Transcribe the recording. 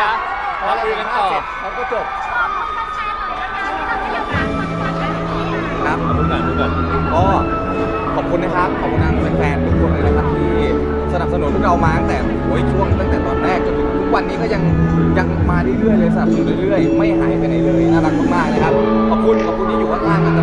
นะพอเราคุยกันต่อเเขาก็จบครับพูดก่อนพูดก่อนก็ขอบคุณนะครับขอบคุณทางแฟนๆทุกคนเลยนะครับที่สนับสนุนพวกเรามาตั้งแต่โอ้ยช่วงตั้งแต่ตอนแรกจนถึงทุกวันนี้ก็ยังยังมาเรื่อยๆเลยสนับสนุนเรื่อยๆไม่หายไปไหนเลยน่ารักมากๆนะครับขอบคุณขอบคุณที่อยู่ข้างๆกัน